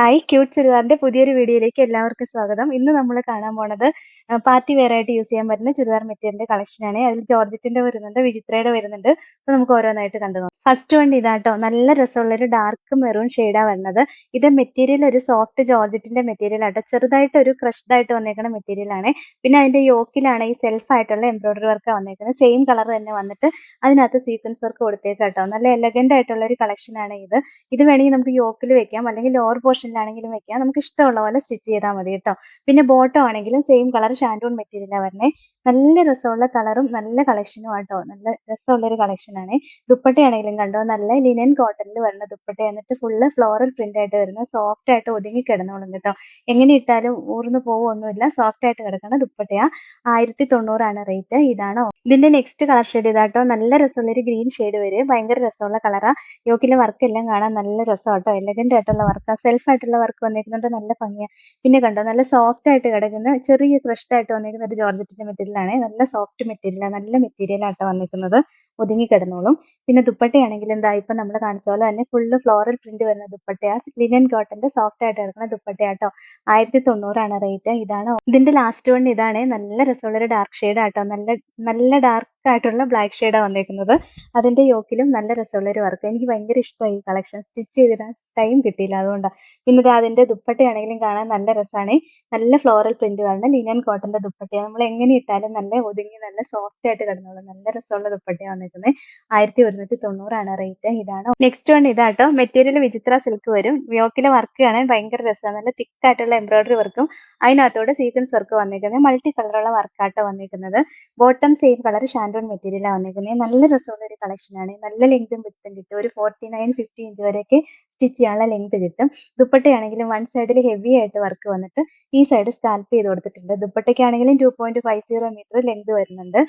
Hi cute ചുരിദാറിന്റെ പുതിയൊരു വീഡിയോയിലേക്ക് എല്ലാവർക്കും സ്വാഗതം. ഇന്ന് നമ്മൾ കാണാൻ പോണത് പാർട്ടി വെയർ ആയിട്ട് യൂസ് ചെയ്യാൻ പറ്റുന്ന ചുരിദാർ മെറ്റീരിയലിന്റെ കളക്ഷനാണ് അതിൽ ജോർജറ്റിന്റെ വരുന്നുണ്ട് വിചിത്രയുടെ വരുന്നുണ്ട്. അപ്പൊ നമുക്ക് ഓരോന്നായിട്ട് കണ്ടു നോക്കാം. ഫസ്റ്റ് വൺ ഇതാട്ടോ നല്ല രസമുള്ള ഒരു ഡാർക്ക് മെറൂൺ ഷെയ്ഡാ വരുന്നത്. ഇത് മെറ്റീരിയൽ ഒരു സോഫ്റ്റ് ജോർജറ്റിന്റെ മെറ്റീരിയൽ ആട്ടോ ചെറുതായിട്ട് ഒരു ക്രഷ്ഡ് ആയിട്ട് വന്നേക്കുന്ന മെറ്റീരിയൽ ആണ്. പിന്നെ അതിന്റെ യോക്കിലാണ് ഈ സെൽഫ് ആയിട്ടുള്ള എംബ്രോയിഡറി വർക്ക് വന്നേക്കുന്നത്. സെയിം കളർ തന്നെ വന്നിട്ട് അതിനകത്ത് സീക്വൻസ് വർക്ക് കൊടുത്തേക്കാട്ടോ നല്ല എലഗന്റ് ആയിട്ടുള്ള ഒരു കളക്ഷൻ ആണ് ഇത്. ഇത് വേണമെങ്കിൽ നമുക്ക് യോക്കിൽ വെക്കാം. അല്ലെങ്കിൽ ലോവർ പോർഷനിലാണെങ്കിലും വെക്കാം. നമുക്ക് ഇഷ്ടമുള്ള പോലെ സ്റ്റിച്ച് ചെയ്താൽ മതി കേട്ടോ. പിന്നെ ബോട്ടം ആണെങ്കിലും സെയിം കളർ ഷാൻഡൂൺ മെറ്റീരിയലാണ് വരുന്നത് നല്ല രസമുള്ള കളറും നല്ല കളക്ഷനും ആട്ടോ. നല്ല രസമുള്ള ഒരു കളക്ഷൻ ആണ്. ദുപ്പട്ടയാണെങ്കിലും കണ്ടോ? നല്ല ലിനൻ കോട്ടണിൽ വരുന്ന ദുപ്പട്ട. എന്നിട്ട് ഫുള്ള് ഫ്ലോറൽ പ്രിന്റ് ആയിട്ട് വരുന്ന സോഫ്റ്റ് ആയിട്ട് ഒതുങ്ങി കിടന്നോളും കേട്ടോ. എങ്ങനെ ഇട്ടാലും ഊർന്നു പോവൊന്നുമില്ല. സോഫ്റ്റ് ആയിട്ട് കിടക്കുന്ന ദുപ്പട്ടയാ. ആയിരത്തി തൊണ്ണൂറാണ് റേറ്റ് ഇതാണോ? ഇതിന്റെ നെക്സ്റ്റ് കളർ ഷെയ്ഡ് ഇതാട്ടോ. നല്ല രസമുള്ള ഒരു ഗ്രീൻ ഷെയ്ഡ് വരും. ഭയങ്കര രസമുള്ള കളറാ യോക്കിലെ വർക്ക് എല്ലാം കാണാൻ നല്ല രസമാട്ടോ. എലഗന്റ് ആയിട്ടുള്ള വർക്കാ സെൽഫ് ആയിട്ടുള്ള വർക്ക് വന്നിരിക്കുന്നുണ്ട് നല്ല ഭംഗിയാ. പിന്നെ കണ്ടോ നല്ല സോഫ്റ്റ് ആയിട്ട് കിടക്കുന്ന ചെറിയ ക്രഷ്ഡ് ആയിട്ട് വന്നിരിക്കുന്ന ഒരു ജോർജറ്റിന്റെ മെറ്റീരിയൽ ആണ്. നല്ല സോഫ്റ്റ് മെറ്റീരിയൽ നല്ല മെറ്റീരിയൽ ആട്ടോ വന്നിരിക്കുന്നത് ഒതുങ്ങി കിടന്നോളും. പിന്നെ ദുപ്പട്ടയാണെങ്കിൽ എന്താ ഇപ്പൊ നമ്മൾ കാണിച്ച പോലെ തന്നെ ഫുള്ള് ഫ്ലോറൽ പ്രിന്റ് വരുന്ന ദുപ്പട്ടയാ. ലിനൻ കോട്ടന്റെ സോഫ്റ്റ് ആയിട്ട് കിടക്കുന്ന ദുപ്പട്ടയാട്ടോ. ആയിരത്തി തൊണ്ണൂറാണ് റേറ്റ് ഇതാണ് ഇതിന്റെ ലാസ്റ്റ് വൺ ഇതാണ്. നല്ല രസമുള്ള ഒരു ഡാർക്ക് ഷെയ്ഡ് ആട്ടോ. നല്ല നല്ല ഡാർക്ക് ആയിട്ടുള്ള ബ്ലാക്ക് ഷെയ്ഡാണ് വന്നേക്കുന്നത്. അതിന്റെ യോക്കിലും നല്ല രസമുള്ള ഒരു വർക്ക് എനിക്ക് ഭയങ്കര ഇഷ്ടമായി കളക്ഷൻ സ്റ്റിച്ച് ചെയ്തിടാൻ ടൈം കിട്ടിയില്ല അതുകൊണ്ടാണ് പിന്നെ അതിന്റെ ദുപ്പട്ടയാണെങ്കിലും കാണാൻ നല്ല രസമാണ് നല്ല ഫ്ലോറൽ പ്രിന്റ് കാണുന്ന ലിനൻ കോട്ടന്റെ ദുപ്പട്ടയാണ് നമ്മൾ എങ്ങനെ ഇട്ടാലും നല്ല ഒതുങ്ങി നല്ല സോഫ്റ്റ് ആയിട്ട് കിടന്നോളൂ. നല്ല രസമുള്ള ദുപ്പട്ടയാണ് വന്നിരിക്കുന്നത് ആയിരത്തി ഒരുന്നൂറ്റി തൊണ്ണൂറാണ് റേറ്റ് ഇതാണ്. നെക്സ്റ്റ് വൺ ഇതാട്ടോ. മെറ്റീരിയൽ വിചിത്ര സിൽക്ക് വരും. യോക്കിലെ വർക്ക് കാണാൻ ഭയങ്കര രസമാണ് നല്ല തിക്ക് ആയിട്ടുള്ള എംബ്രോയിഡറി വർക്കും അതിനകത്തോടെ സീക്വൻസ് വർക്ക് വന്നിരിക്കുന്നത് മൾട്ടി കളറുള്ള വർക്കാട്ടോ വന്നിരിക്കുന്നത് ബോട്ടം സെയിം കളർ ഷാൻഡോൺ മെറ്റീരിയലാണ് വന്നിരിക്കുന്നത് നല്ല രസമുള്ള ഒരു കളക്ഷൻ ആണ്. നല്ല ലെങ്തും വിത്തും കിട്ടും. ഒരു ഫോർട്ടി നയൻ ഫിഫ്റ്റി ഇഞ്ച് വരെയൊക്കെ സ്റ്റിച്ച് ചെയ്യാനുള്ള ലെങ്ത് കിട്ടും. ദുപ്പട്ടയാണെങ്കിലും വൺ സൈഡിൽ ഹെവി ആയിട്ട് വർക്ക് വന്നിട്ട് ഈ സൈഡ് സ്കാൽപ്പ് ചെയ്ത് കൊടുത്തിട്ടുണ്ട്. ദുപ്പട്ടയ്ക്കാണെങ്കിലും two point five zero metre length വരുന്നുണ്ട്.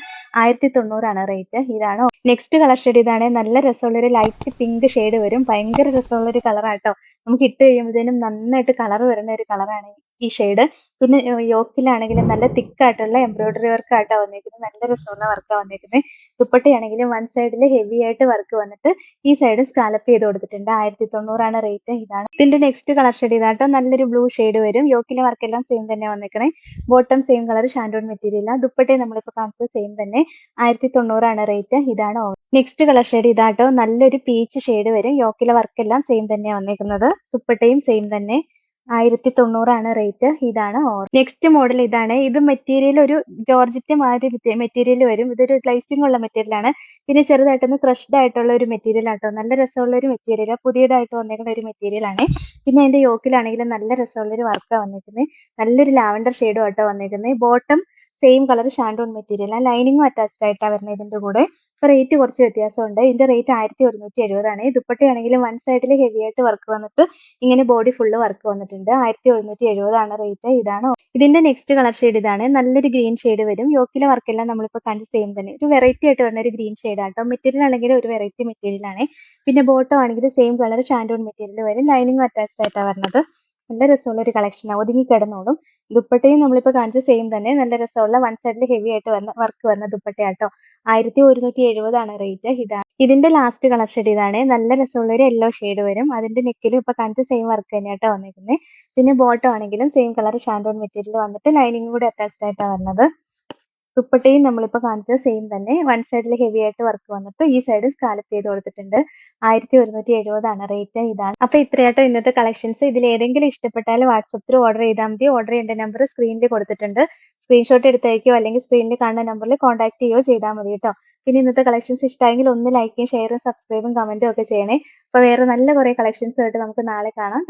ആയിരത്തി തൊണ്ണൂറാണ് റേറ്റ് ഇതാണ്? നെക്സ്റ്റ് കളർ ഷെയ്ഡ് ഇതാണ്. നല്ല രസമുള്ള ഒരു ലൈറ്റ് പിങ്ക് ഷെയ്ഡ് വരും. ഭയങ്കര രസമുള്ള ഒരു കളറാട്ടോ നമുക്ക് ഇട്ട് കഴിയുമ്പോഴത്തേനും നന്നായിട്ട് കളർ വരുന്ന ഒരു കളറാണ് ഈ ഷെയ്ഡ് പിന്നെ യോക്കിലാണെങ്കിലും നല്ല തിക്ക് ആയിട്ടുള്ള എംബ്രോയിഡറി വർക്ക് ആയിട്ടാ വന്നിരിക്കുന്നത് നല്ല രസമുള്ള വർക്കാണ് വന്നിരിക്കുന്നത് ദുപ്പട്ടയാണെങ്കിലും വൺ സൈഡിൽ ഹെവി ആയിട്ട് വർക്ക് വന്നിട്ട് ഈ സൈഡ് സ്കാലപ്പ് ചെയ്ത് കൊടുത്തിട്ടുണ്ട്. ആയിരത്തി തൊണ്ണൂറാണ് റേറ്റ് ഇതാണ് ഇതിന്റെ നെക്സ്റ്റ് കളർ ഷെയ്ഡ് ഇതാട്ടോ. നല്ലൊരു ബ്ലൂ ഷെയ്ഡ് വരും. യോക്കിലെ വർക്ക് എല്ലാം സെയിം തന്നെ വന്നിക്കണേ. Bottom same colour shantoon material ദുപ്പട്ടയും നമ്മളിപ്പോ കാണിച്ചത് സെയിം തന്നെ. ആയിരത്തി തൊണ്ണൂറാണ് റേറ്റ് ഇതാണ് നെക്സ്റ്റ് കളർ ഷെയ്ഡ് ഇതാട്ടോ. നല്ലൊരു പീച്ച് ഷെയ്ഡ് വരും. യോക്കിലെ വർക്ക് എല്ലാം സെയിം തന്നെ വന്നിരിക്കുന്നത് ദുപ്പട്ടയും സെയിം തന്നെ. ആയിരത്തി തൊണ്ണൂറാണ് റേറ്റ് ഇതാണ് ഓർ നെക്സ്റ്റ് മോഡൽ ഇതാണ്. ഇത് മെറ്റീരിയൽ ഒരു ജോർജറ്റ് മാതിരി മെറ്റീരിയൽ വരും. ഇതൊരു ഗ്ലൈസിംഗ് ഉള്ള മെറ്റീരിയൽ ആണ്. പിന്നെ ചെറുതായിട്ടൊന്ന് ക്രഷ്ഡ് ആയിട്ടുള്ള ഒരു മെറ്റീരിയൽ ആട്ടോ നല്ല രസമുള്ള ഒരു മെറ്റീരിയൽ പുതിയതായിട്ട് വന്നേക്കുന്ന ഒരു മെറ്റീരിയൽ ആണ്. പിന്നെ അതിന്റെ യോക്കിലാണെങ്കിലും നല്ല രസമുള്ള ഒരു വർക്കാണ് വന്നിരിക്കുന്നത് നല്ലൊരു ലാവൻഡർ ഷെയ്ഡും ആട്ടോ വന്നേക്കുന്നത് bottom same colour shantoon material ലൈനിങ്ങും അറ്റാച്ച്ഡ് ആയിട്ടാണ് വരുന്നത് ഇതിന്റെ കൂടെ. ഇപ്പൊ റേറ്റ് കുറച്ച് വ്യത്യാസമുണ്ട്. ഇതിന്റെ റേറ്റ് ആയിരത്തി ഒരുന്നൂറ്റി എഴുപതാണ് ദുപ്പട്ടയാണെങ്കിലും വൺ സൈഡിൽ ഹെവി ആയിട്ട് വർക്ക് വന്നിട്ട് ഇങ്ങനെ ബോഡി ഫുള്ള് വർക്ക് വന്നിട്ടുണ്ട്. ആയിരത്തി ഒരുന്നൂറ്റി എഴുപതാണ് റേറ്റ് ഇതാണ് ഇതിന്റെ നെക്സ്റ്റ് കളർ ഷെയ്ഡ് ഇതാണ്. നല്ലൊരു ഗ്രീൻ ഷെയ്ഡ് വരും. യോക്കിലെ വർക്ക് എല്ലാം നമ്മളിപ്പോൾ കണ്ട് സെയിം തന്നെ. ഒരു വെറൈറ്റി ആയിട്ട് വരുന്ന ഒരു ഗ്രീൻ ഷെയ്ഡ് ആട്ടോ. മെറ്റീരിയൽ ആണെങ്കിൽ ഒരു വെറൈറ്റി മെറ്റീരിയൽ ആണ്. പിന്നെ ബോട്ടോ ആണെങ്കിൽ സെയിം കളർ ഷാൻഡോൺ മെറ്റീരിയൽ വരും. ലൈനിങ് അറ്റാച്ച്ഡ് ആയിട്ടാണ് വരുന്നത് നല്ല രസമുള്ള ഒരു കളക്ഷനാണ് ഒതുങ്ങി കിടന്നോളും. ദുപ്പട്ടയും നമ്മളിപ്പോൾ കാണിച്ച സെയിം തന്നെ. നല്ല രസമുള്ള വൺ സൈഡിൽ ഹെവി ആയിട്ട് വരുന്ന വർക്ക് വരുന്ന ദുപ്പട്ടയാട്ടോ. ആയിരത്തി ഒരുന്നൂറ്റി എഴുപതാണ് റേറ്റ് ഇതാണ് ഇതിന്റെ ലാസ്റ്റ് കളർ ഷെയ്ഡ് ഇതാണ്. നല്ല രസമുള്ള ഒരു യെല്ലോ ഷെയ്ഡ് വരും. അതിന്റെ നെക്കിലും ഇപ്പൊ കാണിച്ച സെയിം വർക്ക് തന്നെയാട്ടോ വന്നിരിക്കുന്നത് പിന്നെ ബോട്ടം ആണെങ്കിലും സെയിം കളർ ഷാൻഡോൺ മെറ്റീരിയൽ വന്നിട്ട് ലൈനിങ് കൂടി അറ്റാച്ച്ഡ് ആയിട്ടാണ് വരുന്നത് ദുപ്പട്ടയും നമ്മളിപ്പോൾ കാണിച്ചത് സെയിം തന്നെ. വൺ സൈഡിൽ ഹെവി ആയിട്ട് വർക്ക് വന്നിട്ട് ഈ സൈഡ് സ്കാലപ്പ് ചെയ്ത് കൊടുത്തിട്ടുണ്ട്. ആയിരത്തി ഒരുന്നൂറ്റി എഴുപതാണ് റേറ്റ് ഇതാണ്. അപ്പൊ ഇത്രയായിട്ടും ഇന്നത്തെ കളക്ഷൻസ് ഇതിൽ ഏതെങ്കിലും ഇഷ്ടപ്പെട്ടാൽ വാട്സപ്പിൽ ഓർഡർ ചെയ്താൽ മതി. ഓർഡർ ചെയ്യേണ്ട നമ്പർ സ്ക്രീനിൽ കൊടുത്തിട്ടുണ്ട്. സ്ക്രീൻഷോട്ട് എടുത്തേക്കോ അല്ലെങ്കിൽ സ്ക്രീനിൽ കാണുന്ന നമ്പറിൽ കോൺടാക്ട് ചെയ്യുകയോ ചെയ്താൽ മതി കേട്ടോ പിന്നെ ഇന്നത്തെ കളക്ഷൻസ് ഇഷ്ടമായെങ്കിൽ ഒന്ന് ലൈക്കും ഷെയറും സബ്സ്ക്രൈബും കമന്റും ഒക്കെ ചെയ്യണേ. അപ്പൊ വേറെ നല്ല കുറെ കളക്ഷൻസ് ആയിട്ട് നമുക്ക് നാളെ കാണാം.